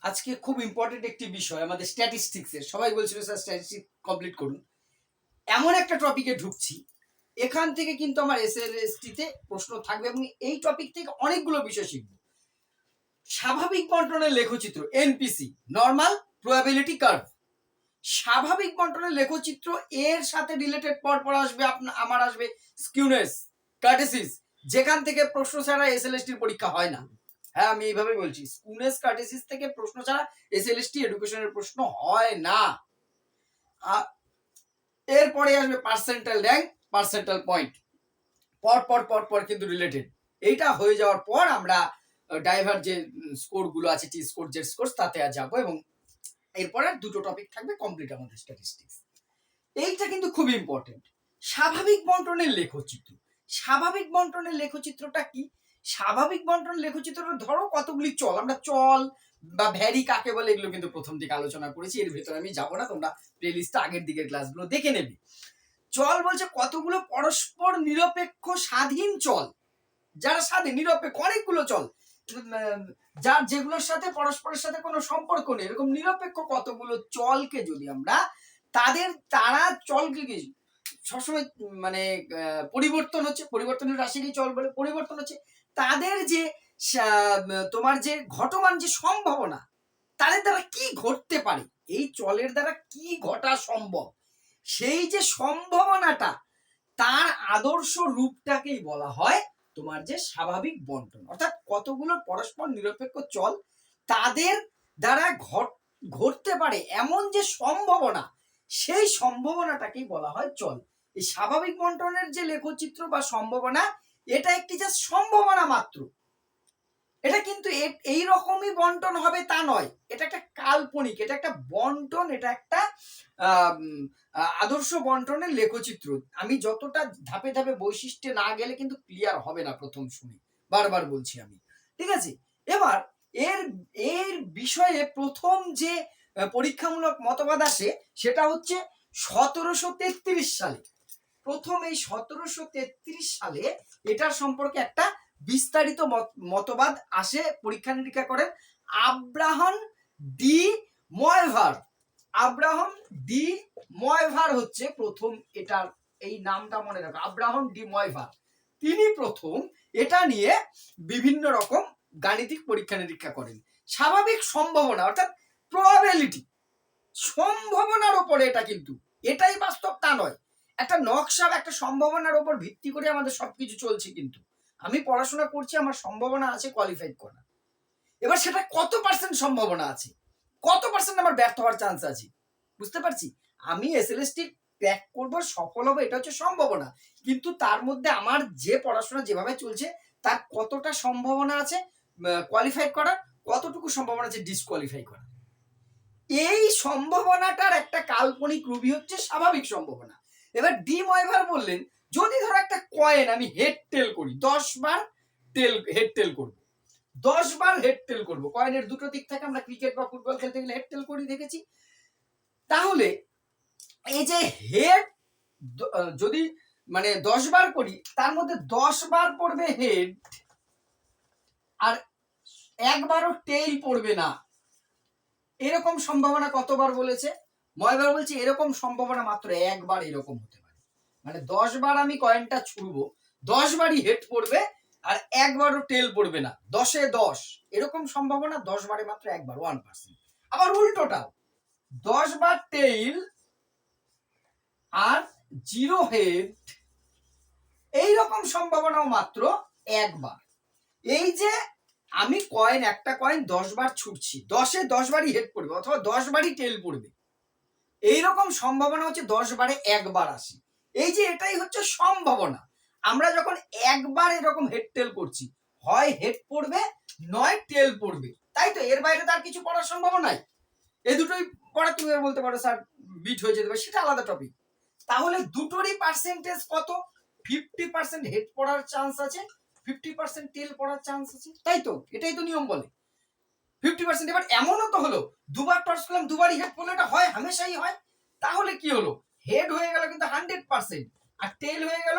আজকে খুব ইম্পর্টেন্ট একটি বিষয়, আমাদের স্ট্যাটিস্টিক্সের সবাই বলছিল, স্যার স্ট্যাটিস্টিক কমপ্লিট করুন। এমন একটা টপিকে ঢুকছি, এখান থেকে কিন্তু আমার এস এল এস তে প্রশ্ন থাকবে এবং এই টপিক থেকে অনেকগুলো বিষয় শিখব। স্বাভাবিক বন্টনের লেখচিত্র এনপিসি নর্মাল প্রবাবিলিটি কার্ভ স্বাভাবিক বন্টনের লেখচিত্র, এর সাথে রিলেটেড পর পর আসবে আপনা- আমার আসবে স্কিউনেস কার্টেসিস যেখান থেকে প্রশ্ন ছাড়া এস এল এস এসএলএসটির পরীক্ষা হয় না। হ্যাঁ আমি এইভাবে বলছি। স্কুনেস কার্টেসিস থেকে প্রশ্ন ছাড়া এসএলএসটি এডুকেশনের প্রশ্ন হয় না। এরপরে আসবে পার্সেন্টাল র্যাঙ্ক, পার্সেন্টাল পয়েন্ট। পর পর পর পর কিন্তু রিলেটেড। এইটা হয়ে যাওয়ার পর আমরা ড্রাইভার যে স্কোরগুলো আছে টি স্কোর জেড স্কোর তাতে আর যাব এবং এরপরে দুটো টপিক থাকবে কমপ্লিট আমাদের স্ট্যাটিস্টিক্স এইটা কিন্তু খুব ইম্পর্টেন্ট স্বাভাবিক বন্টনের লেখচিত্র। স্বাভাবিক বন্টনের লেখচিত্রটা কি? স্বাভাবিক বন্টন লেখচিত্রটা ধরো কতগুলি চল, আমরা চল বা ভ্যারি কাকে বলে এগুলো কিন্তু প্রথম দিকে আলোচনা করেছি, এর ভেতরে আমি যাব না, তোমরা প্লেলিস্টটা আগের দিকের ক্লাসগুলো দেখে নেবে। চল বলছে কতগুলো পরস্পর নিরপেক্ষ স্বাধীন চল, যারা স্বাধীন, নিরপেক্ষ, অনেকগুলো চল যার যেগুলোর সাথে পরস্পরের সাথে কোনো সম্পর্ক নেই, এরকম নিরপেক্ষ কতগুলো চলকে যদি আমরা তাদের, তারা চলকে সবসময় মানে পরিবর্তন হচ্ছে, পরিবর্তনের রাশিকে চল বলে? পরিবর্তন হচ্ছে তাদের যে তোমার যে ঘটমান, যে সম্ভাবনা, তাদের দ্বারা কি ঘটতে পারে? এই চলের দ্বারা কি ঘটা সম্ভব? সেই যে সম্ভাবনাটা, তার আদর্শ রূপটাকেই বলা হয় তোমার যে স্বাভাবিক বন্টন। অর্থাৎ কতগুলো পরস্পর নিরপেক্ষ চল তাদের দ্বারা ঘট, ঘটতে পারে এমন যে সম্ভাবনা, সেই সম্ভাবনাটাকেই বলা হয় চল। এই স্বাভাবিক বন্টনের যে লেখচিত্র বা সম্ভাবনা এটা একটি জাস্ট সম্ভাবনা মাত্র। এটা কিন্তু এই রকমই বন্টন হবে তা নয়। এটা একটা কাল্পনিক, এটা একটা বন্টন, এটা একটা আদর্শ বন্টনের লেখচিত্র। আমি যতটা ধাপে ধাপে বৈশিষ্ট্যে না গেলে কিন্তু ক্লিয়ার হবে না প্রথম শুনে। বারবার বলছি আমি। ঠিক আছে? এবার এর এর বিষয়ে প্রথম যে পরীক্ষামূলক মতবাদ আসে, সেটা হচ্ছে সতেরোশো তেত্রিশ সালে। প্রথম এই সতেরোশো তেত্রিশ সালে এটার সম্পর্কে একটা বিস্তারিত মত- মতবাদ আসে, পরীক্ষা নিরীক্ষা করেন Abraham de Moivre. Abraham de Moivre হচ্ছে প্রথম এটার, এই নামটা মনে রাখো, আব্রাহাম ডি ময়ভার। তিনি প্রথম এটা নিয়ে বিভিন্ন রকম গাণিতিক পরীক্ষা নিরীক্ষা করেন। স্বাভাবিক সম্ভাবনা, অর্থাৎ প্রবাবিলিটি সম্ভাবনার উপরে এটা কিন্তু, এটাই বাস্তব তা নয়। একটা নকশা একটা সম্ভাবনার উপর ভিত্তি করে আমাদের সবকিছু চলছে কিন্তু। আমি পড়াশোনা করছি, আমার সম্ভাবনা আছে কোয়ালিফাই করা এবার সেটা কত পার্সেন্ট সম্ভাবনা আছে? কত পার্সেন্ট আমার ব্যর্থ হওয়ার চান্স আছে? বুঝতে পারছি? আমি এসএলএসটি ক্র্যাক করব, সফল হব, এটা হচ্ছে সম্ভাবনা। কিন্তু তার মধ্যে আমার যে পড়াশোনা যেভাবে চলছে, তার কতটা সম্ভাবনা আছে কোয়ালিফাই করার, কতটুকু সম্ভাবনা আছে ডিসকোয়ালিফাই করা এই সম্ভাবনাটার একটা কাল্পনিক রুবি হচ্ছে স্বাভাবিক সম্ভাবনা। এবার ডি ময়ভার বললেন, যদি ধরো একটা কয়েন আমি হেড টেল করি, দশ বার টেল হেড টেল করব। দশ বার হেড টেল করব। কয়েনের দুটো দিক থেকে আমরা ক্রিকেট বা ফুটবল খেলতে গেলে হেড টেল করি, দেখেছি। তাহলে এই যে হেড যদি মানে দশ বার করি, তার মধ্যে দশ বার পড়বে হেড আর একবারও টেইল পড়বে না। এরকম সম্ভাবনা কতবার বলেছে? ময়বার বলছে, এরকম সম্ভাবনা মাত্র একবার এরকম হতে পারে। মানে দশ বার আমি কয়েনটা ছুড়বো দশ বারই হেড পড়বে, আর একবারও টেল পড়বে না। দশে দশ, এরকম সম্ভাবনা দশ বারে মাত্র একবার ওয়ান পার্সেন্ট আবার উল্টোটাও দশ বার টেইল আর জিরো হেড এইরকম সম্ভাবনাও মাত্র একবার। এই যে আমি কয়েন একটা কয়েন দশ বার ছুটছি দশে দশ বারই হেড পড়বে, অথবা দশ বারই টেল পড়বে। এইরকম সম্ভাবনা হচ্ছে দশ বারে একবার আসে। এই যে এটাই হচ্ছে সম্ভাবনা। আমরা যখন একবার এরকম হেড টেল করছি, হয় হেড পড়বে, নয় টেল পড়বে। তাই তো? এর বাইরে তার কিছু পড়ার সম্ভাবনা নাই। এই দুটোই পড়া তুমি বলতে পারো স্যার বিট হয়ে যেতে পারে, সেটা আলাদা টপিক তাহলে দুটোরই পার্সেন্টেজ কত? ফিফটি পার্সেন্ট হেড পড়ার চান্স আছে ফিফটি পার্সেন্ট টেল পড়ার চান্স আছে। তাই তো? এটাই তো নিয়ম বলে। ফিফটি পার্সেন্ট এবার এমনও তো হলো, দুবার টস করলাম দুবারই হেড পড়লে, এটা হয়, হামেশাই হয়। তাহলে কি হলো? হেড হয়ে গেল কিন্তু হান্ড্রেড পার্সেন্ট আর টেল হয়ে গেল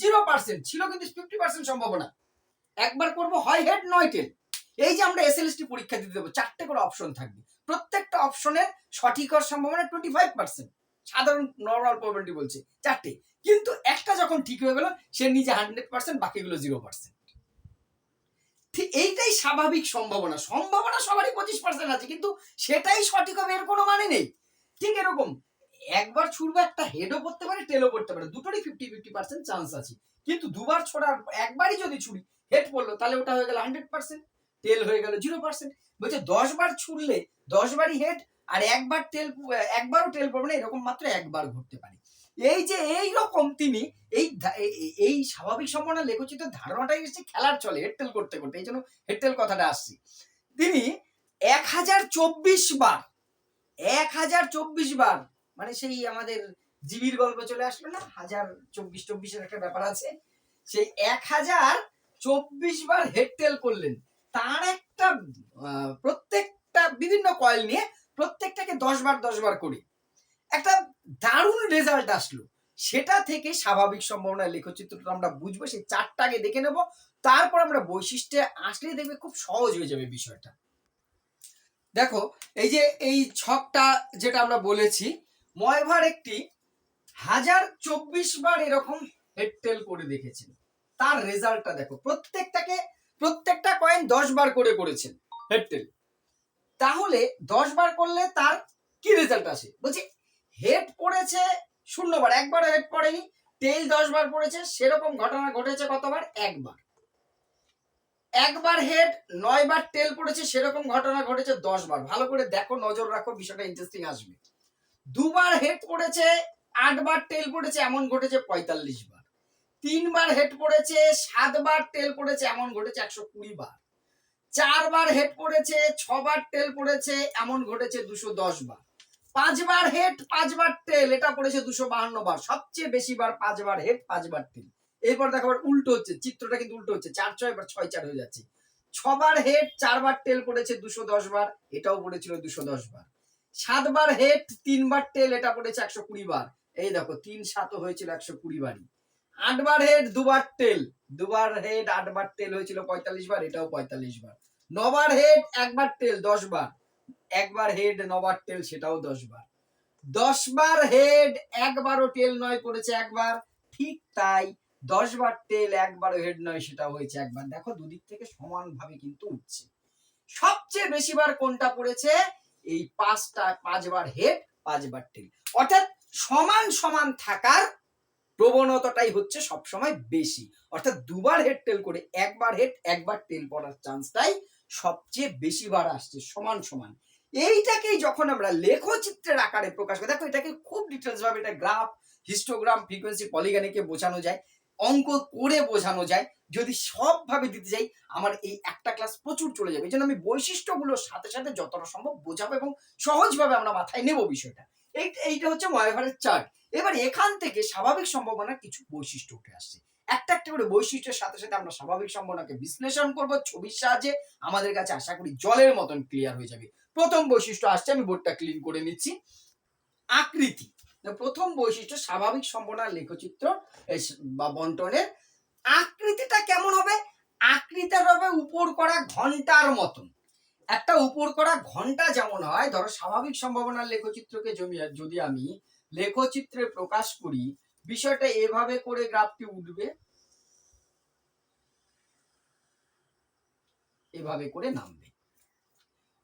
জিরো পার্সেন্ট ছিল কিন্তু ফিফটি পার্সেন্ট সম্ভাবনা। একবার করব, হয় হেড নয় টেল এই যে আমরা এসএলএসটি পরীক্ষা দিতে দেবো, চারটে করে অপশন থাকবে। প্রত্যেকটা অপশনের সঠিক হওয়ার সম্ভাবনা টোয়েন্টি ফাইভ পার্সেন্ট সাধারণ নর্মাল প্রবাবিলিটি বলছে, চারটে। কিন্তু একটা যখন ঠিক হয়ে গেল, সে নিজে হান্ড্রেড পার্সেন্ট বাকিগুলো জিরো পার্সেন্ট এইটাই স্বাভাবিক সম্ভাবনা। সম্ভাবনা সবারই পঁচিশ পার্সেন্ট আছে, কিন্তু সেটাই সঠিক হবে এর কোনো মানে নেই। ঠিক এরকম। একবার ছুড়বে, একটা হেডও করতে পারে টেলও করতে পারে, দুটোরই ফিফটি ফিফটি পার্সেন্ট চান্স আছে। কিন্তু দুবার ছোড়ার, একবারই যদি ছুড়ি হেড পড়ল, তাহলে ওটা হয়ে গেল হান্ড্রেড পার্সেন্ট টেল হয়ে গেল জিরো পার্সেন্ট বলছে দশ বার ছুড়লে দশ বারই হেড আর একবার টেল একবারও টেল পড়বে না, এরকম মাত্র একবার ঘটতে পারে। এই যে এই রকম তিনি এই এই- স্বাভাবিক সম্ভাবনা লেখচিত ধারণাটাই এসেছে খেলার চলে হেডটেল করতে করতে, এই জন্য হেডটেল কথাটা আসছি। তিনি এক হাজার চব্বিশ বার এক হাজার চব্বিশ বার মানে সেই আমাদের জিবির গল্প চলে আসলো না? হাজার চব্বিশ চব্বিশের একটা ব্যাপার আছে। সেই এক হাজার চব্বিশ বার হেডটেল করলেন। তার একটা প্রত্যেকটা বিভিন্ন কয়েল নিয়ে প্রত্যেকটাকে দশ বার দশ বার করে। একটা দারুণ রেজাল্ট আসলো। সেটা থেকে স্বাভাবিক সম্ভাবনা লেখচিত্রটা আমরা বুঝব, সেই চারটাকে দেখে নেব, তারপর আমরা বৈশিষ্ট্যে আসলে দেখবে খুব সহজ হয়ে যাবে বিষয়টা। দেখো, এই যে এই ছকটা যেটা আমরা বলেছি, ময়ভার একটি হাজার চব্বিশ বার এরকম হেডটেল করে দেখেছেন তার রেজাল্টটা দেখো, প্রত্যেকটাকে, প্রত্যেকটা কয়েন দশ বার করে করেছেন হেডটেল তাহলে দশ বার করলে তার কি রেজাল্ট আসে? বলছি হেড পড়েছে শূন্য বার একবার হেড পড়েনি টেল দশ বার পড়েছে, সেরকম ঘটনা ঘটেছে কতবার? একবার। একবার হেড নয় বার টেল পড়েছে, সেরকম ঘটনা ঘটেছে দশ বার ভালো করে দেখো, নজর রাখো, বিষয়টা ইন্টারেস্টিং আসবে। দুবার হেড পড়েছে, আটবার টেল পড়েছে, এমন ঘটেছে পঁয়তাল্লিশ বার তিনবার হেড পড়েছে, সাতবার টেল পড়েছে, এমন ঘটেছে একশো কুড়ি বার চারবার হেড পড়েছে, ছবার টেল পড়েছে, এমন ঘটেছে দুশো দশ বার পাঁচবার হেড, পাঁচবার টেল এটা পড়েছে দুশো বাহান্ন বার, সবচেয়ে বেশি বার পাঁচবার হেড পাঁচবার টেল এরপর দেখো আবার উল্টো হচ্ছে, চিত্রটা কিন্তু উল্টো হচ্ছে, চার ছয় বার ছয় চার হয়ে যাচ্ছে। ছবার হেড চারবার টেল পড়েছে দুশো দশ বার, এটাও পড়েছিল দুশো দশ বার। সাতবার হেড তিনবার টেল এটা পড়েছে একশো কুড়ি বার। এই দেখো, তিন সাতও হয়েছিল একশো কুড়ি বারই। আটবার হেড দুবার টেল দুবার হেড আটবার টেল হয়েছিল পঁয়তাল্লিশ বার, এটাও পঁয়তাল্লিশ বার। নবার হেড একবার টেল দশ বার। একবার হেড নবার টেল সেটাও দশ বার দশ বার হেড একবারও টেল নয় পড়েছে একবার, ঠিক তাই দশ বার টেল একবারও হেড নয় সেটা হয়েছে একবার। দেখো দুদিক থেকে সমানভাবে কিন্তু উঠছে। সবচেয়ে বেশি বার কোনটা পড়েছে? এই পাঁচটা, পাঁচবার হেড পাঁচবার টেল অর্থাৎ সমান সমান থাকার প্রবণতাটাই হচ্ছে সবসময় বেশি। অর্থাৎ দুবার হেড টেল করে একবার হেড একবার টেল পড়ার চান্সটাই সবচেয়ে বেশি বার আসছে, সমান সমান। এইটাকেই যখন আমরা লেখচিত্রের আকারে প্রকাশ করি, দেখো এটাকে খুব ডিটেলস ভাবে এটা গ্রাফ হিস্টোগ্রাম ফ্রিকোয়েন্সি পলিগানিকে বোঝানো যায়, অঙ্ক করে বোঝানো যায়। যদি সবভাবে দিতে যাই, আমার এই একটা ক্লাস প্রচুর চলে যাবে। এই জন্য আমি বৈশিষ্ট্যগুলোর সাথে সাথে যতটা সম্ভব বোঝাবো এবং সহজভাবে আমরা মাথায় নেব বিষয়টা। এই, এইটা হচ্ছে ময়ভারের চার্ট এবার এখান থেকে স্বাভাবিক সম্ভাবনার কিছু বৈশিষ্ট্য উঠে আসছে। একটা একটা করে বৈশিষ্ট্যের সাথে সাথে আমরা স্বাভাবিক সম্ভাবনাকে বিশ্লেষণ করব, ছবির সাহায্যে। আমাদের কাছে আশা করি জলের মতন ক্লিয়ার হয়ে যাবে। প্রথম বৈশিষ্ট্য আসছে, আমি বোর্ডটা ক্লিন করে নিচ্ছি। আকৃতি। প্রথম বৈশিষ্ট্য, স্বাভাবিক সম্ভাবনার লেখচিত্র বা বন্টনের। আকৃতিটা কেমন হবে? আকৃতিটা হবে উপর করা ঘণ্টার মতন। একটা উপর করা ঘণ্টা যেমন হয়, ধরো স্বাভাবিক সম্ভাবনার লেখচিত্রকে জমি- যদি আমি লেখচিত্রে প্রকাশ করি, বিষয়টা এভাবে করে গ্রাফটি উঠবে। এভাবে করে নামবে।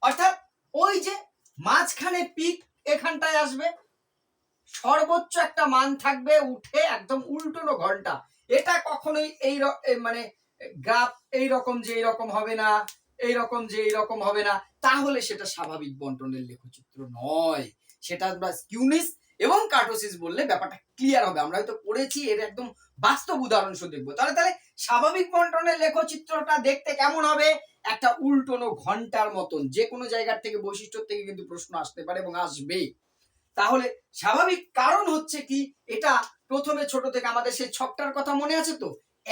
অর্থাৎ ওই যে মাঝখানে পিক এখানটায় আসবে। সর্বোচ্চ একটা মান থাকবে উঠে একদম উল্টোনো ঘণ্টা। এটা কখনোই এই মানে গ্রাফ এই রকম যে এইরকম হবে না এই রকম যে এইরকম হবে না, তাহলে সেটা স্বাভাবিক বন্টনের লেখচিত্র নয়। সেটা আমরা স্কিউনিস এবং কার্টোসিস বললে ব্যাপারটা ক্লিয়ার হবে। আমরা হয়তো পড়েছি, এর একদম বাস্তব উদাহরণ শুধু দেখব। তাহলে তাহলে স্বাভাবিক বন্টনের লেখচিত্রটা দেখতে কেমন হবে? একটা উল্টোনো ঘণ্টার মতন যে কোনো জায়গার থেকে বৈশিষ্ট্য থেকে কিন্তু প্রশ্ন আসতে পারে এবং আসবে তাহলে স্বাভাবিক কারণ হচ্ছে কি? এটা প্রথমে ছোট থেকে আমাদের সেই ছকটার কথা মনে আছে তো?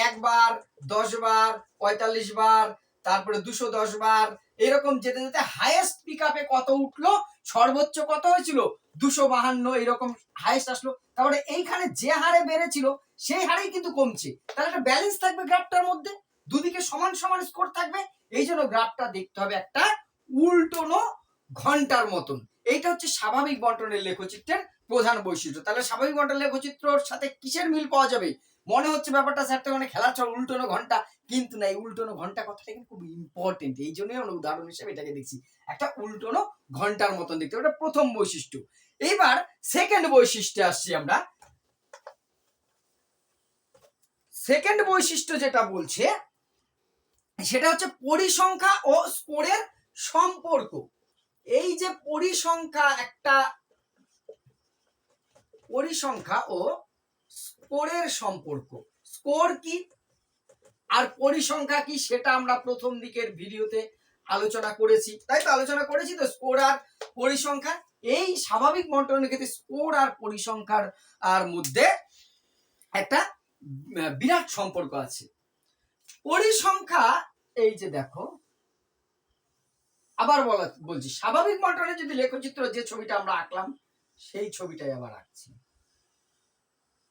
একবার দশ বার পঁয়তাল্লিশ বার, তারপরে দুশো দশ বার, এরকম যেতে যেতে হায়েস্ট পিক আপে কত উঠল? সর্বোচ্চ কত হয়েছিল? দুশো বাহান্ন, এরকম হাইয়েস্ট আসলো। তারপরে এইখানে যে হারে বেড়েছিল, সেই হারেই কিন্তু কমছে। তাহলে একটা ব্যালেন্স থাকবে গ্রাফটার মধ্যে। দুদিকে সমান সমান স্কোর থাকবে। এই জন্য গ্রাফটা দেখতে হবে একটা উল্টোনো ঘণ্টার মতন। এইটা হচ্ছে স্বাভাবিক বন্টনের লেখচিত্রের প্রধান বৈশিষ্ট্য। তাহলে স্বাভাবিক বন্টন লেখচিত্রর সাথে কিসের মিল পাওয়া যাবে? মনে হচ্ছে ব্যাপারটা স্যার তো মানে চল, উল্টোনো ঘণ্টা। কিন্তু না, এই উল্টোনো ঘণ্টা কথাটা কিন্তু খুব ইম্পর্টেন্ট এই জন্যই আমরা উদাহরণ হিসেবে এটাকে দেখছি। একটা উল্টোনো ঘণ্টার মতন দেখতে ওটা প্রথম বৈশিষ্ট্য। এইবার সেকেন্ড বৈশিষ্ট্যে আসছি আমরা। সেকেন্ড বৈশিষ্ট্য যেটা বলছে, সেটা হচ্ছে পরিসংখ্যা ও স্কোরের সম্পর্ক। এই যে পরিসংখ্যা একটা, পরিসংখ্যা ও স্কোরের সম্পর্ক। স্কোর কি? আর পরিসংখ্যা কি? সেটা আমরা প্রথম দিকের ভিডিওতে আলোচনা করেছি। তাই তো আলোচনা করেছি তো স্কোর আর পরিসংখ্যা। এই স্বাভাবিক বন্টনের ক্ষেত্রে স্কোর আর পরিসংখ্যার, আর মধ্যে একটা বিরাট সম্পর্ক আছে। পরিসংখ্যা, এই যে দেখো, আবার বলা, বলছি, স্বাভাবিক বন্টনে যদি লেখচিত্র যে ছবিটা আমরা আঁকলাম, সেই ছবিটাই আবার আঁকছি।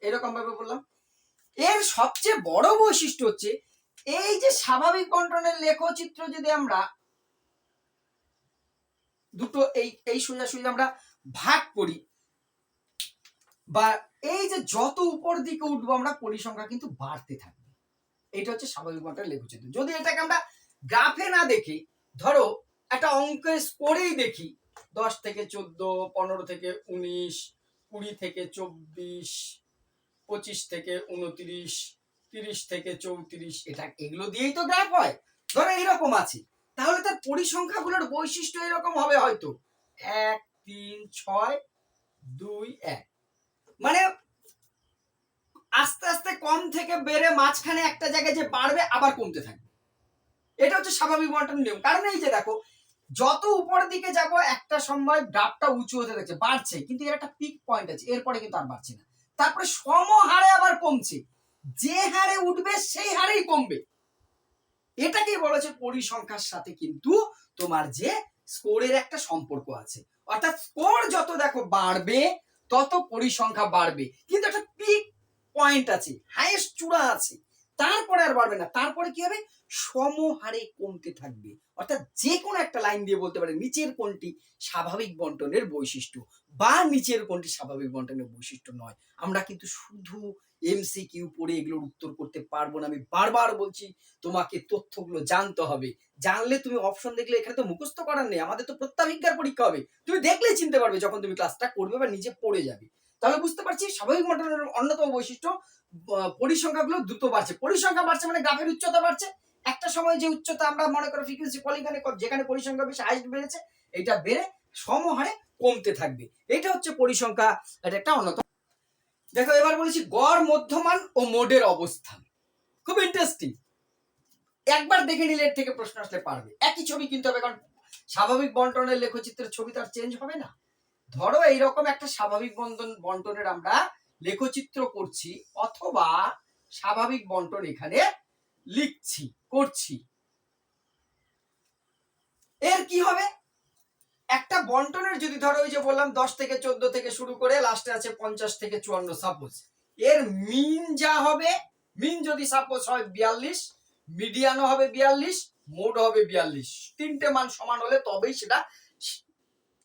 এরকম ভাবে বললাম। এর সবচেয়ে বড় বৈশিষ্ট্য হচ্ছে, এই যে স্বাভাবিক বন্টনের লেখচিত্র যদি আমরা দুটো এই এই সোজাসুজি আমরা ভাগ করি, বা এই যে যত উপর দিকে উঠবো আমরা পরিসংখ্যা কিন্তু বাড়তে থাকবে। এটা হচ্ছে স্বাভাবিক বন্টনের লেখচিত্র। যদি এটাকে আমরা গ্রাফে না দেখি, ধরো একটা অঙ্কের স্কোরেই দেখি, দশ থেকে চোদ্দ, পনেরো থেকে উনিশ, কুড়ি থেকে চব্বিশ পঁচিশ থেকে উনত্রিশ, তিরিশ থেকে চৌত্রিশ। এটা এগুলো দিয়েই তো গ্রাফ হয়। ধরো এরকম আছে। তাহলে তার পরিসংখ্যাগুলোর বৈশিষ্ট্য এরকম হবে হয়তো। এক, তিন, ছয়, দুই, এক। মানে আস্তে আস্তে কম থেকে বেড়ে মাঝখানে একটা জায়গায় যে বাড়বে, আবার কমতে থাকবে। এটা হচ্ছে স্বাভাবিক বন্টন নিয়ম। কারণ এই যে দেখো, যত উপর দিকে যাব, একটা সময় গ্রাফটা উঁচু হতে থাকছে, বাড়ছে। কিন্তু এর একটা পিক পয়েন্ট আছে, এরপরে কিন্তু আর বাড়ছে না। তারপরে সম হারে আবার কমছে। যে হারে উঠবে, সেই হারেই কমবে। এটাকেই বলা হচ্ছে পরিসংখ্যার সাথে কিন্তু তোমার যে স্কোরের একটা সম্পর্ক আছে। অর্থাৎ স্কোর যত দেখো বাড়বে, তত পরিসংখ্যা বাড়বে। কিন্তু একটা পিক পয়েন্ট আছে হাইয়েস্ট চূড়া আছে। তারপরে আর বাড়বে না। তারপরে কি হবে? সমহারে কমতে থাকবে। অর্থাৎ যে কোনো একটা লাইন দিয়ে বলতে পারে নিচের কোনটি স্বাভাবিক বন্টনের বৈশিষ্ট্য? বা নিচের কোনটি স্বাভাবিক বন্টনের বৈশিষ্ট্য নয়। আমরা কিন্তু শুধু এমসিকিউ পড়ে এগুলোর উত্তর করতে পারব না। আমি বারবার বলছি, তোমাকে তথ্যগুলো জানতে হবে। জানলে তুমি অপশন দেখলে এখানে তো মুখস্থ করার নেই। আমাদের তো প্রত্যাভিজ্ঞার পরীক্ষা হবে। তুমি দেখলেই চিনতে পারবে যখন তুমি ক্লাসটা করবে বা নিজে পড়ে যাবে। তাহলে বুঝতে পারছি স্বাভাবিক বন্টনের অন্যতম বৈশিষ্ট্য পরিসংখ্যাগুলো দ্রুত বাড়ছে। পরিসংখ্যা বাড়ছে মানে গ্রাফের উচ্চতা বাড়ছে। একটা সময় যে উচ্চতা আমরা মনে করো ফ্রিকোয়েন্সি পলিগনে যেখানে পরিসংখ্যা বেশি হাইট বেড়েছে এটা বেড়ে সমহারে কমতে থাকবে। এটা হচ্ছে পরিসংখ্যা, এটা একটা অন্যতম। দেখো, এবার বলেছি গড়, মধ্যমান ও মোডের অবস্থান। খুব ইন্টারেস্টিং একবার দেখে নিলে থেকে প্রশ্ন আসলে পারবে। একই ছবি কিন্তু হবে, কারণ স্বাভাবিক বন্টনের লেখচিত্রের ছবি তো আর চেঞ্জ হবে না। ধরো, এইরকম একটা স্বাভাবিক বন্টন বন্টনের আমরা লেখচিত্র করছি, অথবা স্বাভাবিক বন্টন এখানে লিখছি, করছি। এর কি হবে? একটা বন্টনের যদি ধরো ওই যে বললাম দশ থেকে চোদ্দ থেকে শুরু করে লাস্টে আছে পঞ্চাশ থেকে চুয়ান্ন সাপোজ এর মিন যা হবে মিন যদি সাপোজ হয় বিয়াল্লিশ মিডিয়ানও হবে বিয়াল্লিশ মোড হবে বিয়াল্লিশ। তিনটে মান সমান হলে তবেই সেটা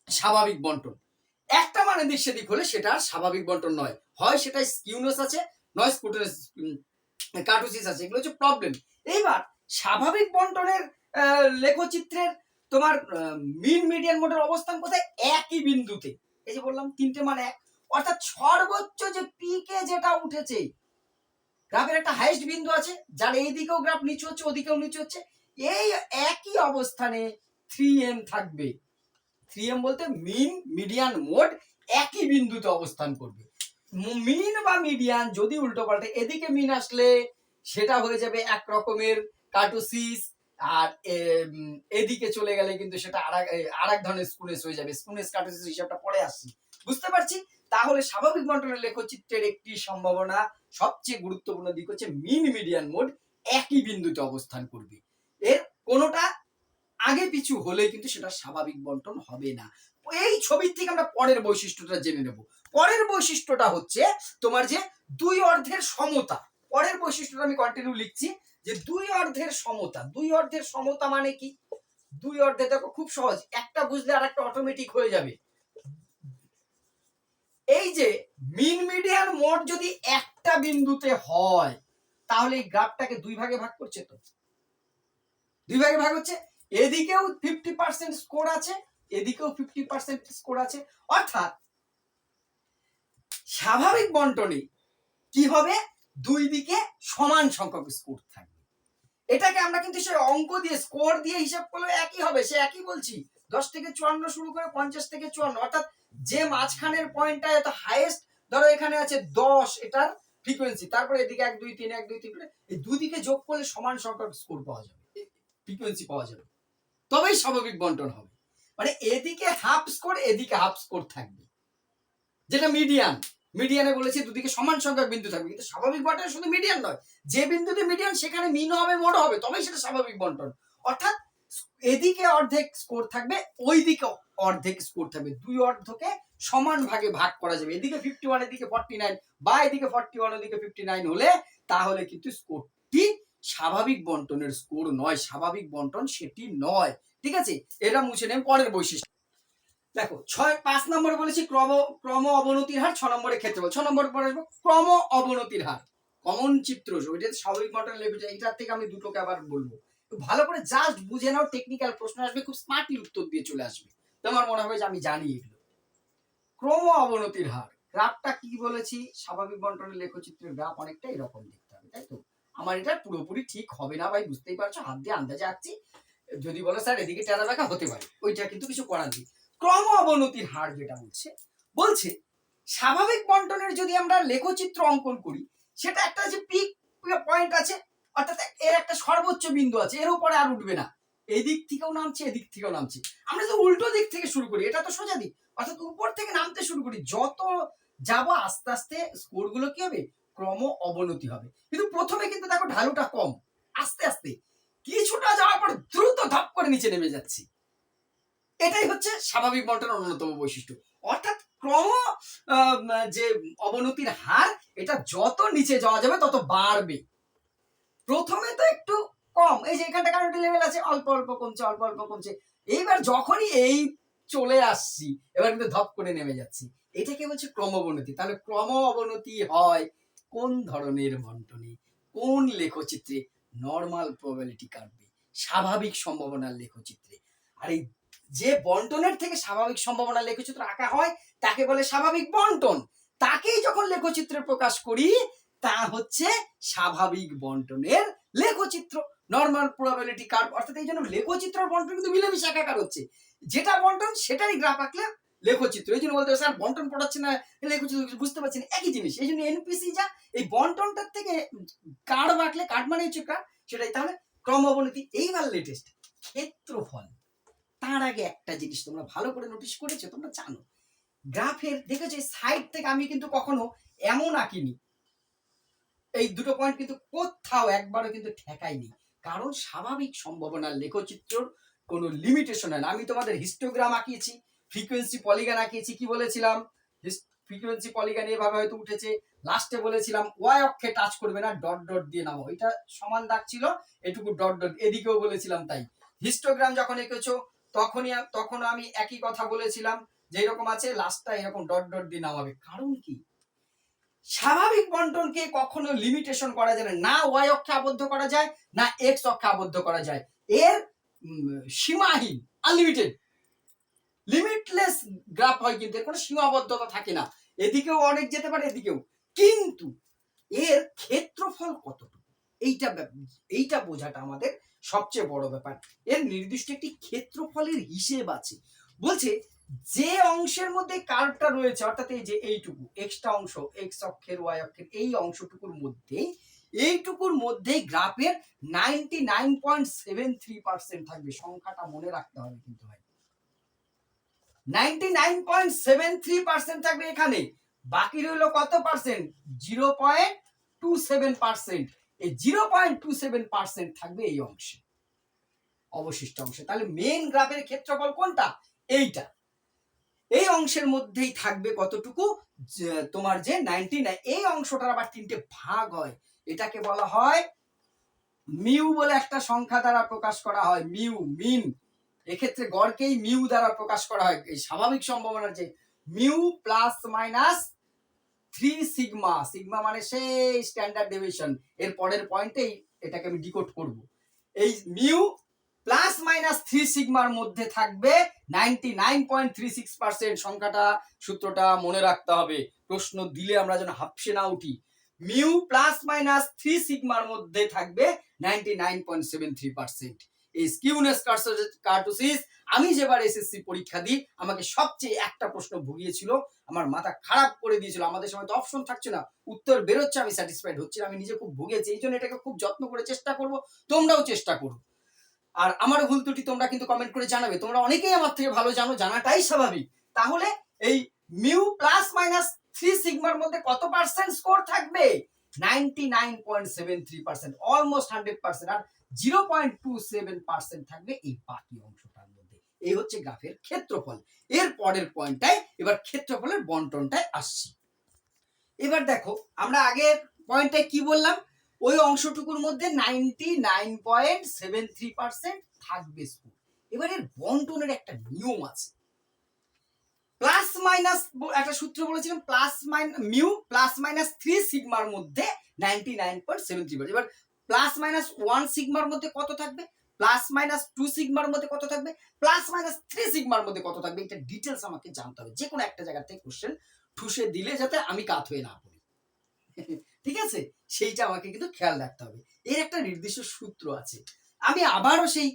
স্বাভাবিক বন্টন। একটা মানে দিক সেদিক হলে সেটা আর স্বাভাবিক বন্টন নয়। হয় সেটা স্কিউনেস আছে, নয় স্কুটেনেস কার্টোসিস আছে, এগুলো হচ্ছে প্রবলেম এইবার স্বাভাবিক বন্টনের লেখচিত্রের তোমার মিন মিডিয়ান মোডের অবস্থান কোথায়? একই বিন্দুতে। এই যে বললাম, তিনটে মানে এক। অর্থাৎ সর্বোচ্চ যে পিকে যেটা উঠেছে, গ্রাফের একটা হাইস্ট বিন্দু আছে, যার এই দিকেও গ্রাফ নিচু হচ্ছে, ওদিকেও নিচু হচ্ছে। এই একই অবস্থানে থ্রি এম থাকবে। থ্রি এম বলতে মিন মিডিয়ান মোড একই বিন্দুতে অবস্থান করবে। মিন বা মিডিয়ান যদি উল্টো পাল্টে, এদিকে মিন আসলে সেটা হয়ে যাবে এক রকমের কার্টোসিস আর এদিকে চলে গেলে কিন্তু সেটা আর এক ধরনের হয়ে যাবে। কার্টোসিস হিসাবটা পরে আসছি। বুঝতে পারছি? তাহলে স্বাভাবিক বন্টনের লেখচিত্রের একটি সম্ভাবনা। সবচেয়ে গুরুত্বপূর্ণ দিক হচ্ছে মিন মিডিয়ান মোড একই বিন্দুতে অবস্থান করবে। এর কোনোটা আগে পিছু হলে কিন্তু সেটা স্বাভাবিক বন্টন হবে না। এই ছবির থেকে আমরা পরের বৈশিষ্ট্যটা জেনে নেব। পরের বৈশিষ্ট্যটা হচ্ছে তোমার যে দুই অর্ধের সমতা। পরের বৈশিষ্ট্যটা আমি কন্টিনিউ লিখছি। যে দুই অর্ধের সমতা, দুই অর্ধের সমতা মানে কি? দুই অর্ধে, দেখো খুব সহজ, একটা বুঝলে আর একটা অটোমেটিক হয়ে যাবে। এই যে মিন মিডিয়ান মোড যদি একটা বিন্দুতে হয়, তাহলে এই গ্রাফটাকে দুই ভাগে ভাগ করছে তো। দুই ভাগে ভাগ হচ্ছে, এদিকেও ফিফটি পার্সেন্ট স্কোর আছে, এদিকেও ফিফটি পার্সেন্ট স্কোর আছে। অর্থাৎ, স্বাভাবিক বন্টনে কি হবে? দুই দিকে সমান সংখ্যক স্কোর থাকবে। এটাকে আমরা কিন্তু সে অঙ্ক দিয়ে স্কোর দিয়ে হিসাব করলে একই হবে, সে একই বলছি। দশ থেকে চুয়ান্ন শুরু করে পঞ্চাশ থেকে চুয়ান্ন, অর্থাৎ যে মাঝখানের পয়েন্টটা এত হাইয়েস্ট ধরো এখানে আছে দশ, এটার ফ্রিকোয়েন্সি তারপরে এদিকে এক, দুই, তিন, এক, দুই, তিন এই দুদিকে যোগ করলে সমান সংখ্যক স্কোর পাওয়া যাবে ফ্রিকোয়েন্সি পাওয়া যাবে। তবেই স্বাভাবিক বন্টন হবে। মানে এদিকে হাফ স্কোর এদিকে হাফ স্কোর থাকবে। যেটা মিডিয়ান মিডিয়ানে বলেছি, দুদিকে সমান সংখ্যক বিন্দু থাকবে। কিন্তু স্বাভাবিক বন্টন শুধু মিডিয়ান নয়, যে বিন্দুতে মিডিয়ান, সেখানে মিন হবে মোড হবে, তবেই সেটা স্বাভাবিক বন্টন। অর্থাৎ এদিকে অর্ধেক স্কোর থাকবে ওই দিকে অর্ধেক স্কোর থাকবে। দুই অর্ধকে সমান ভাগে ভাগ করা যাবে। এদিকে ফিফটি ওয়ান এদিকে ফর্টি নাইন বা এদিকে ফর্টি ওয়ান এদিকে ফিফটি নাইন হলে তাহলে কিন্তু স্কোরটি স্বাভাবিক বন্টনের স্কোর নয়। স্বাভাবিক বন্টন সেটি নয়। ঠিক আছে? এটা মুছে নেন পরের বৈশিষ্ট্য। দেখো, ছয়, পাঁচ নম্বরে বলেছি ক্রম ক্রম অবনতির হার, ছ নম্বরে ক্ষেত্রফল। ছ নম্বরে পরে আসব, ক্রম অবনতির হার, কমন চিত্র ওইটা স্বাভাবিক বন্টন লেখা এটার থেকে আমি দুটোকে আবার বলব। ভালো করে জাস্ট বুঝে নাও টেকনিক্যাল প্রশ্ন আসবে, খুব স্মার্টলি উত্তর দিয়ে চলে আসবে। তোমার মনে হবে যে আমি জানি এগুলো। ক্রম অবনতির হার গ্রাফটা কি বলেছি? স্বাভাবিক বন্টনের লেখচিত্রের গ্রাফ অনেকটা এরকম দেখতে হবে, তাই তো? আমার এটা পুরোপুরি ঠিক হবে না ভাই, বুঝতেই পারছ? হাত দিয়ে আন্দাজে আঁকছি। যদি বলো, স্যার, এদিকে টেরা বেঁকা হতে পারে। ওইটা কিন্তু কিছু করার নেই। ক্রম অবনতির হার যেটা বলছে বলছে স্বাভাবিক বন্টনের যদি আমরা লেখচিত্র অঙ্কন করি, সেটা একটা যে পিক পয়েন্ট আছে, অর্থাৎ এর একটা সর্বোচ্চ বিন্দু আছে, এর উপরে আর উঠবে না। এদিক থেকেও নামছে, এদিক থেকেও নামছে। আমরা যদি উল্টো দিক থেকে শুরু করি, এটা তো সোজা দিক, অর্থাৎ উপর থেকে নামতে শুরু করি, যত যাব আস্তে আস্তে স্কোরগুলো কি হবে? ক্রম অবনতি হবে। কিন্তু প্রথমে কিন্তু দেখো ঢালুটা কম, আস্তে আস্তে। কিছুটা যাওয়ার পর দ্রুত ধাপ করে নিচে নেমে যাচ্ছি। এটাই হচ্ছে স্বাভাবিক বন্টনের অন্যতম বৈশিষ্ট্য। অর্থাৎ ক্রম যে অবনতির হার, এটা যত নিচে যাওয়া যাবে তত বাড়বে। প্রথমে তো একটু কম। এই যে এখানটা কারেন্ট লেভেল আছে, অল্প অল্প কমছে, অল্প অল্প কমছে। এইবার যখনই এই চলে আসছি, এবার কিন্তু ধপ করে নেমে যাচ্ছি। এটাকে বলছে? ক্রম অবনতি। তাহলে ক্রম অবনতি হয় কোন ধরনের বন্টনে? কোন লেখচিত্রে? নর্মাল প্রবাবিলিটি কাটবে। স্বাভাবিক সম্ভাবনার লেখচিত্রে। আর এই যে বন্টনের থেকে স্বাভাবিক সম্ভাবনা লেখচিত্র আঁকা হয়, তাকে বলে স্বাভাবিক বন্টন। তাকেই যখন লেখচিত্রে প্রকাশ করি, তা হচ্ছে স্বাভাবিক বন্টনের লেখচিত্র। নর্মাল প্রবাবিলিটি কার্ভ অর্থাৎ এই জন্য লেখচিত্র বন্টন কিন্তু মিলেমিশে একাকার হচ্ছে। যেটা বন্টন, সেটারই গ্রাফ আঁকলে লেখচিত্র। এই জন্য বলতে স্যার, বন্টন পড়াচ্ছে না, লেখচিত্র বুঝতে পারছি না, একই জিনিস। এই জন্য এনপিসি যা, এই বন্টনটার থেকে কার্ড আঁকলে কার্ড মানে হচ্ছে কার্ড সেটাই। তাহলে ক্রম অবনতি এইবার লেটেস্ট ক্ষেত্রফল। তার আগে একটা জিনিস তোমরা ভালো করে নোটিশ করেছ, তোমরা জানো। গ্রাফের, দেখেছ সাইড থেকে আমি কিন্তু কখনো এমন আঁকিনি। এই দুটো পয়েন্ট কিন্তু কোথাও একবারও কিন্তু ঠেকাইনি। কারণ স্বাভাবিক সম্ভাবনার লেখচিত্রর কোনো লিমিটেশন হয় না আমি তোমাদের হিস্টোগ্রাম আঁকিয়েছি ফ্রিকোয়েন্সি পলিগান আঁকিয়েছি, কি বলেছিলাম? ফ্রিকোয়েন্সি পলিগান এভাবে হয়তো উঠেছে। লাস্টে বলেছিলাম ওয়াই অক্ষে টাচ করবে না ডট ডট দিয়ে নামো এটা সমান দাগ ছিল, এটুকু ডট ডট এদিকেও বলেছিলাম তাই। হিস্টোগ্রাম যখন এঁকেছো তখনই তখন আমি একই কথা বলেছিলাম যে এরকম আছে লাস্টটা এরকম ডট ডট দিয়ে নামাবে। কারণ কি? স্বাভাবিক বন্টনকে কখনো লিমিটেশন করা যায় না। ওয়াই অক্ষে আবদ্ধ করা যায়, না এক্স অক্ষে আবদ্ধ করা যায়। এর সীমাহীন আনলিমিটেড লিমিটলেস গ্রাফ হয় কিন্তু, এর কোনো সীমাবদ্ধতা থাকে না। এদিকেও অনেক যেতে পারে, এদিকেও। কিন্তু এর ক্ষেত্রফল কতটুকু? এইটা এইটা বোঝাটা আমাদের সবচেয়ে বড় ব্যাপার। এর নির্দিষ্ট একটি ক্ষেত্রফলের হিসেব আছে। বলছে, যে অংশের মধ্যে কার্ভটা রয়েছে, অর্থাৎ এই যে এইটুকু এক্সট্রা অংশ, এক্স অক্ষের, ওয়াই অক্ষের, এই অংশটুকুর মধ্যে, এইটুকুর মধ্যে গ্রাফের ninety nine point seven three percent থাকবে। সংখ্যাটা মনে রাখতে হবে কিন্তু ভাই। Ninety nine point seven three percent থাকবে এখানে। বাকি রইল কত percent zero point two seven percent এই zero point two seven percent থাকবে এই অংশে, অবশিষ্ট অংশে। তাহলে মেন গ্রাফের ক্ষেত্রফল কোনটা? এইটা। এই অংশের মধ্যেই থাকবে কতটুকু? তোমার যে নাইনটি এই অংশটার আবার তিনটে ভাগ হয়। এটাকে বলা হয় মিউ বলে একটা সংখ্যা দ্বারা প্রকাশ করা হয়, মিউ, মিন। এক্ষেত্রে গড়কেই মিউ দ্বারা প্রকাশ করা হয়। এই স্বাভাবিক সম্ভাবনার যে mu plus minus three sigma sigma মানে সেই স্ট্যান্ডার্ড ডেভিয়েশন এর পরের পয়েন্টেই এটাকে আমি ডিকোড করব। এই মিউ প্লাস মাইনাস থ্রি সিগমার মধ্যে থাকবে ninety nine point three six percent সংখ্যাটা, সূত্রটা মনে রাখতে হবে। প্রশ্ন দিলে আমরা যেন হাফসে না উঠি। মিউ প্লাস মাইনাস থ্রি সিগমার মধ্যে থাকবে ninety nine point seven three percent এই স্কিউনেস কার্টোসিস আমি যেবার এসএসসি পরীক্ষা দিই, আমাকে সবচেয়ে একটা প্রশ্ন ভুগিয়েছিল। আমার মাথা খারাপ করে দিয়েছিল। আমাদের সময় তো অপশন থাকছে না। উত্তর বেরোচ্ছে, আমি স্যাটিসফাইড হচ্ছি আমি নিজে খুব ভুগেছি। এই জন্য এটাকে খুব যত্ন করে চেষ্টা করব। তোমরাও চেষ্টা করো। আর আমার ভুল ত্রুটি তোমরা কিন্তু কমেন্ট করে জানাবে। তোমরা অনেকেই আমার থেকে ভালো জানো, জানাটাই স্বাভাবিক। তাহলে এই মিউ প্লাস মাইনাস থ্রি সিগমার মধ্যে কত পার্সেন্ট স্কোর থাকবে? গ্রাফের ক্ষেত্রফল। এর পরের পয়েন্টটায়, এবার ক্ষেত্রফলের বন্টনটায় আসছি। এবার দেখো, আমরা আগের পয়েন্টে কি বললাম? ওই অংশটুকুর মধ্যে ninety nine point seven three percent থাকবে স্কোর এবার এর বন্টনের একটা নিয়ম আছে। প্লাস মাইনাস একটা সূত্র বলেছিলাম, plus minus mu plus minus three সিগমার মধ্যে ninety nine point seven three এবার প্লাস মাইনাস ওয়ান সিগমার মধ্যে কত থাকবে? প্লাস মাইনাস টু সিগমার মধ্যে কত থাকবে? প্লাস মাইনাস থ্রি সিগমার মধ্যে কত থাকবে? এটা ডিটেলস আমাকে জানতে হবে। যে কোনো একটা জায়গা থেকে কোশ্চেন ঠুসে দিলে যাতে আমি কাত হয়ে না পড়ি। ঠিক আছে? সেইটা আমাকে কিন্তু খেয়াল রাখতে হবে। এর একটা নির্দিষ্ট সূত্র আছে। আমি আবারও সেই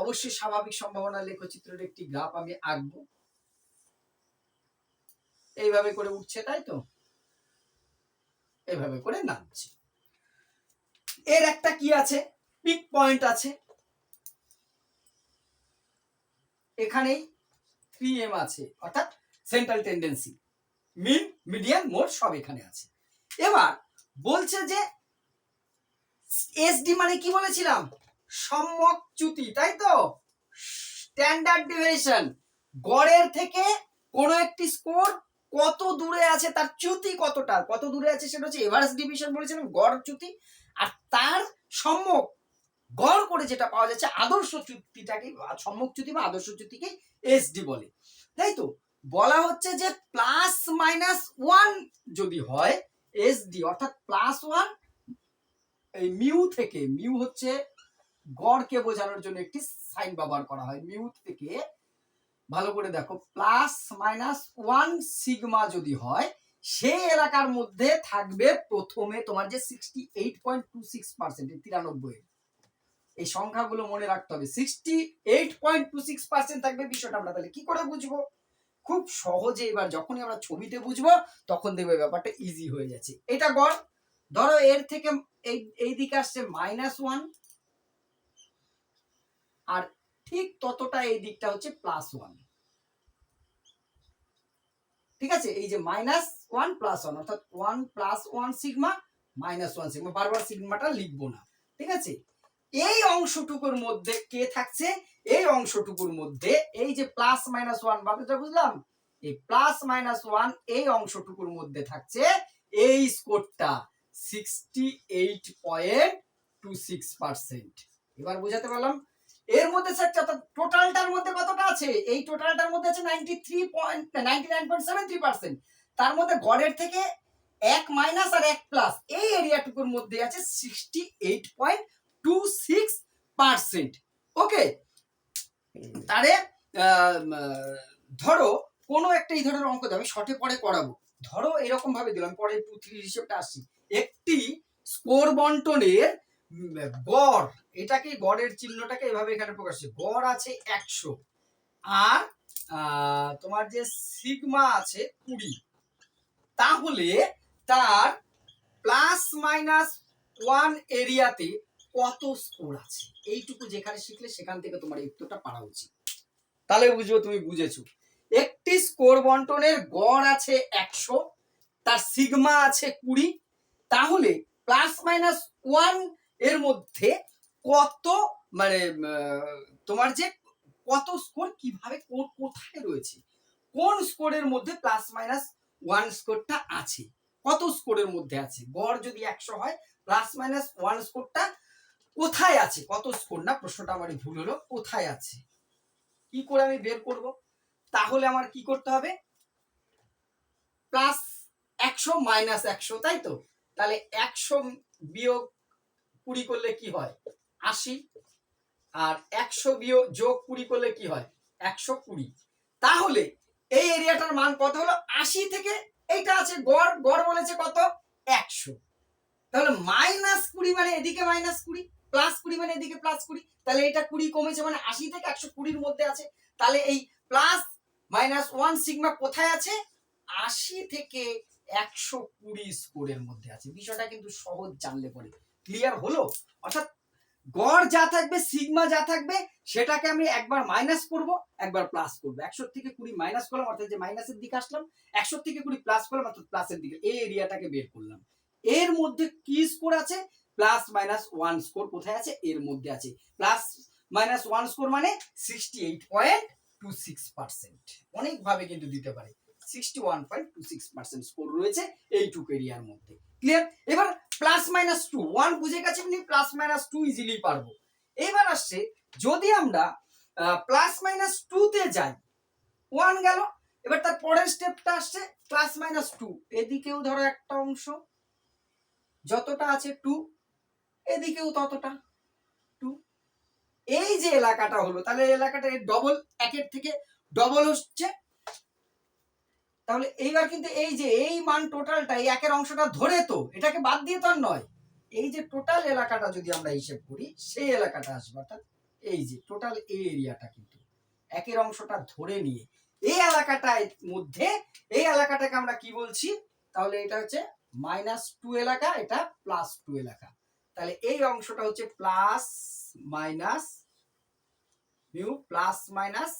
অবশ্যই স্বাভাবিক সম্ভাবনা লেখচিত্রের একটি গ্রাফ আমি আঁকবো। এইভাবে করে উঠছে, তাই তো? এইভাবে করে নামছে। এর একটা কি আছে? পিক পয়েন্ট আছে। এখানেই থ্রি এম আছে, অর্থাৎ central tendency mean median mode সব এখানে আছে। এবার বলছে যে এসডি মানে কি বলেছিলাম? সম্যক চ্যুতি, তাই তো? স্ট্যান্ডার্ড ডিভিয়েশন গড়ের থেকে কোনো একটি স্কোর কত দূরে আছে তার চ্যুতি কতটা? কত দূরে আছে সেটা হচ্ছে এভারেস্ট ডিভিশন বলেছিলাম, গড় চ্যুতি। আর তার সম্যক গড় করে যেটা পাওয়া যাচ্ছে আদর্শ চ্যুতিটাকে সম্যক চ্যুতি বা আদর্শ চ্যুতিকে এসডি বলে। তাই তো? বলা হচ্ছে যে প্লাস মাইনাস ওয়ান যদি হয় এসডি অর্থাৎ প্লাস ওয়ান এই মিউ থেকে মিউ হচ্ছে গড়কে বোঝানোর জন্য একটি সাইন ব্যবহার করা হয়। মিউ থেকে ভালো করে দেখো প্লাস মাইনাস ওয়ান সিগমা যদি হয়, সেই এলাকার মধ্যে থাকবে প্রথমে তোমার যে sixty eight point two six percent তিরানব্বই। এই সংখ্যাগুলো মনে রাখতে হবে sixty eight point two six percent থাকবে বিষয়টা আমরা তাহলে কি করে বুঝব? খুব সহজে এবার যখনই আমরা ছবিতে বুঝব, তখন দেখবে ব্যাপারটা ইজি হয়ে যাচ্ছে। এটা গড়, ধরো এর থেকে এই এই দিকে আসছে মাইনাস ওয়ান আর ঠিক ততটা এই দিকটা হচ্ছে প্লাস ওয়ান ঠিক আছে? এই যে মাইনাস ওয়ান প্লাস ওয়ান অর্থাৎ one plus one sigma minus one sigma বারবার সিগমাটা লিখব না। ঠিক আছে? এই অংশটুকুর মধ্যে কে থাকছে? এই অংশটুকুর মধ্যে এই যে প্লাস মাইনাস ওয়ান বাকিটা বুঝলাম? এই প্লাস মাইনাস ওয়ান এই অংশটুকুর মধ্যে থাকছে এই স্কোরটা sixty eight point two six percent এবার বোঝাতে পারলাম? এর মধ্যে স্যার টোটালটার মধ্যে কতটা আছে? এই টোটালটার মধ্যে আছে ninety three point ninety nine point seven three percent তার মধ্যে গড়ের থেকে এক মাইনাস আর এক প্লাস এই এরিয়াটুকুর মধ্যে আছে sixty eight point two six percent okay তারে ধরো, কোনো একটা এই ধরনের অঙ্ক আমি শর্টে পরে করাবো। ধরো এরকম ভাবে দিলাম পরে টু থ্রি হিসেবটা আসছি। একটি স্কোর বন্টনের গড়। এটাকে গড়ের চিহ্নটাকে এভাবে এখানে প্রকাশ। গড় আছে একশো। আর তোমার যে সিগমা আছে কুড়ি। তাহলে তার প্লাস মাইনাস ওয়ান এরিয়াতে কত স্কোর আছে? এইটুকু যেখানে শিখলে সেখান থেকে তোমার উত্তরটা পারা উচিত। তাহলে বুঝব, তুমি বুঝেছ। একটি স্কোর বন্টনের গড় আছে একশো, তার সিগমা আছে কুড়ি। তাহলে প্লাস মাইনাস ওয়ান এর মধ্যে কত মানে তোমার যে কত স্কোর কীভাবে কো- কোথায় রয়েছে, কোন স্কোরের মধ্যে প্লাস মাইনাস ওয়ান স্কোরটা আছে, কত স্কোরের মধ্যে আছে? গড় যদি একশো হয় প্লাস মাইনাস ওয়ান স্কোরটা কোথায় আছে? কত স্কোর না, প্রশ্নটা আমার ভুল হলো, কোথায় আছে? কি করে আমি বের করব? তাহলে আমার কি করতে হবে? প্লাস একশো মাইনাস একশো, তাই তো? তাহলে একশো বিয়োগ কুড়ি করলে কি হয়? আশি আর একশো বিয়োগ যোগ কুড়ি করলে কি হয়? একশো কুড়ি। তাহলে এই এরিয়াটার মান কত হলো? আশি থেকে এইটা আছে গড় গড় বলেছে কত? একশো। তাহলে মাইনাস কুড়ি মানে এদিকে মাইনাস কুড়ি, প্লাস কুড়ি মানে এদিকে প্লাস কুড়ি। তাহলে এটা কুড়ি কমেছে মানে আশি থেকে একশো কুড়ির মধ্যে আছে। তাহলে এই প্লাস মাইনাস ওয়ান সিগমা কোথায় আছে? আশি থেকে একশো কুড়ি স্কোরের মধ্যে আছে। বিষয়টা কিন্তু সহজ জানলে পরে। ক্লিয়ার হলো? অর্থাৎ গড় যা থাকবে সিগমা যা থাকবে, সেটাকে আমি একবার মাইনাস করব, একবার প্লাস করব। একশো থেকে কুড়ি মাইনাস করলাম, অর্থাৎ যে মাইনাসের দিকে আসলাম, একশো থেকে কুড়ি প্লাস করলাম, অর্থাৎ প্লাসের দিকে, এই এরিয়াটাকে বের করলাম। এর মধ্যে কি স্কোর আছে? প্লাস মাইনাস ওয়ান স্কোর কোথায় আছে? এর মধ্যে আছে। প্লাস মাইনাস ওয়ান স্কোর মানে sixty eight point two six percent অনেকভাবে কিন্তু দিতে পারে। Sixty one point two six percent score রয়েছে এই এইটুকু এরিয়ার মধ্যে। ক্লিয়ার এবার প্লাস মাইনাস টু ওয়ান বুঝে গেছে আপনি প্লাস মাইনাস টু ইজিলি পারব। এবার আসছে, যদি আমরা প্লাস মাইনাস টুতে যাই ওয়ান গেল, এবার তার পরের স্টেপটা আসছে প্লাস মাইনাস টু এদিকেও ধরো একটা অংশ, যতটা আছে টু এদিকেও ততটা টু এই যে এলাকাটা হলো, তাহলে এলাকাটা ডবল একের থেকে ডবল হচ্ছে। তাহলে এইবার কিন্তু এই যে, এই মান টোটালটা এই একের অংশটা ধরে তো, এটাকে বাদ দিয়ে তো আর নয়। এই যে টোটাল এলাকাটা যদি আমরা হিসেব করি, সেই এলাকাটা আসবে, অর্থাৎ এই যে টোটাল এই এরিয়াটা কিন্তু। একের অংশটা ধরে নিয়ে, এই এলাকাটার মধ্যে, এই এলাকাটাকে আমরা কি বলছি? তাহলে এটা হচ্ছে মাইনাস টু এলাকা, এটা প্লাস টু এলাকা। তাহলে এই অংশটা হচ্ছে plus minus mu plus minus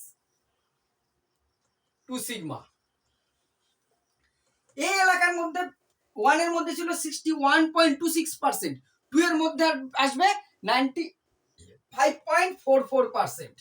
two sigma এই এলাকার মধ্যে ওয়ানের মধ্যে ছিল sixty one point two six percent two এর মধ্যে আসবে ninety five point four four percent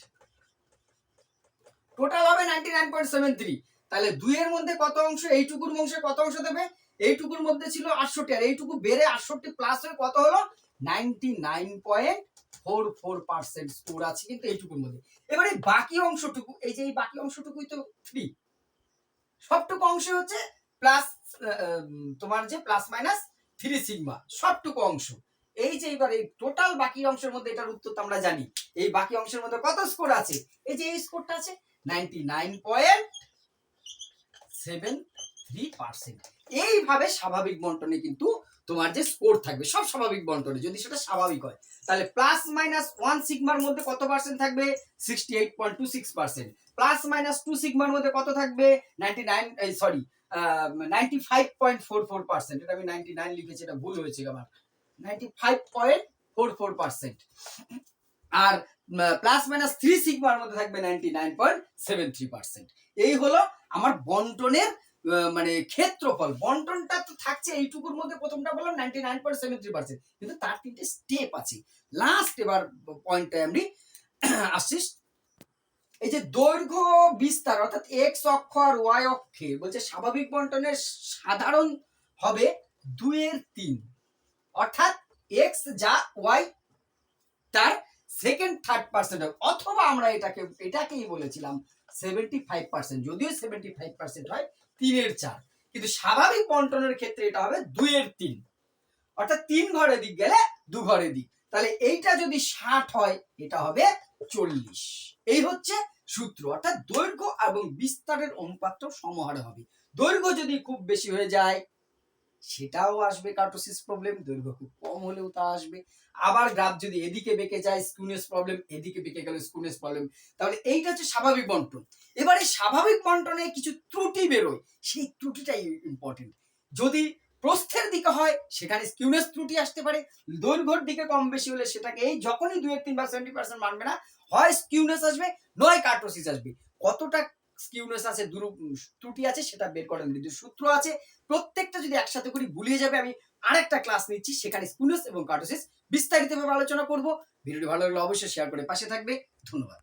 total হবে ninety nine point seven three তাহলে দুইয়ের মধ্যে কত অংশ, এইটুকুর অংশে কত অংশ দেবে? এইটুকুর মধ্যে ছিল আটষট্টি, আর এইটুকু বেড়ে আটষট্টি প্লাস হয়ে কত হলো? Ninety nine point four four percent score আছে কিন্তু এইটুকুর মধ্যে। এবারে বাকি অংশটুকু, এই যে এই বাকি অংশটুকুই তো থ্রি সবটুকু অংশ হচ্ছে প্লাস তোমার যে প্লাস মাইনাস থ্রি সিগমা সবটুকু অংশ। এই যে এবার এই টোটাল বাকি অংশের মধ্যে এটার উত্তর তো আমরা জানি। এই বাকি অংশের মধ্যে কত স্কোর আছে? এই যে এই স্কোরটা আছে ninety nine point seven three percent এইভাবে স্বাভাবিক বন্টনে কিন্তু তোমার যে স্কোর থাকবে, সব স্বাভাবিক বন্টনে। যদি সেটা স্বাভাবিক হয়, তাহলে প্লাস মাইনাস ওয়ান সিগমার মধ্যে কত পার্সেন্ট থাকবে? Sixty eight point two six percent plus minus two সিগমার মধ্যে কত থাকবে? Ninety nine sorry ninety five point four four percent এটা আমি নাইনটি নাইন লিখেছি, এটা ভুল হয়েছে আমার। Ninety five point four four percent আর প্লাস মাইনাস থ্রি সিগমার মধ্যে থাকবে ninety nine point seven three percent এই হলো আমার বন্টনের মানে ক্ষেত্রফল। বন্টনটা তো থাকছে এইটুকুর মধ্যে প্রথমটা বললাম ninety nine point seven three percent কিন্তু তার তিনটে স্টেপ আছে। লাস্ট এবার পয়েন্টটা আমি আসছিস এই যে দৈর্ঘ্য বিস্তার, অর্থাৎ এক্স অক্ষ আর ওয়াই অক্ষে, বলছে স্বাভাবিক বন্টনের সাধারণ হবে দুইয়ের তিন। অর্থাৎ এক্স যা ওয়াই তার সেকেন্ড থার্ড পার্সেন্ট হবে। অথবা আমরা এটাকে, এটাকেই বলেছিলাম সেভেন্টি ফাইভ পার্সেন্ট যদিও সেভেন্টি ফাইভ পার্সেন্ট হয় তিনের চার। কিন্তু স্বাভাবিক বন্টনের ক্ষেত্রে এটা হবে দুইয়ের তিন। অর্থাৎ তিন ঘরে দিক গেলে দু ঘরে দিক। তাহলে এইটা যদি ষাট হয়, এটা হবে চল্লিশ। এই হচ্ছে সূত্র, অর্থাৎ দৈর্ঘ্য এবং বিস্তারের অনুপাতটা সমহারে হবে। দৈর্ঘ্য যদি খুব বেশি হয়ে যায়, সেটাও আসবে কার্টোসিস প্রবলেম দৈর্ঘ্য খুব কম হলেও তা আসবে। আবার গ্রাফ যদি এদিকে বেঁকে যায় স্কুনেস প্রবলেম এদিকে বেঁকে গেল স্কুনেস প্রবলেম তাহলে এইটা হচ্ছে স্বাভাবিক বন্টন। এবারে স্বাভাবিক বন্টনে কিছু ত্রুটি বেরোয়, সেই ত্রুটিটাই ইম্পর্টেন্ট যদি প্রস্থের দিকে হয়, সেখানে স্কিউনেস ত্রুটি আসতে পারে, দৈর্ঘ্যর দিকে কম বেশি হলে সেটাকে এই যখনই দুই তিন বা পার্সেন্ট মানবে না হয় স্কিউনেস আসবে, নয় কার্টোসিস আসবে। কতটা স্কিউনেস আছে দুরু ত্রুটি আছে সেটা বের করার নির্দিষ্ট সূত্র আছে, প্রত্যেকটা যদি একসাথে করি গুলিয়ে যাবে, আমি আরেকটা ক্লাস নিচ্ছি, সেখানে স্কিউনেস এবং কার্টোসিস বিস্তারিতভাবে আলোচনা করব। ভিডিওটি ভালো লাগলে অবশ্যই শেয়ার করে পাশে থাকবে। ধন্যবাদ।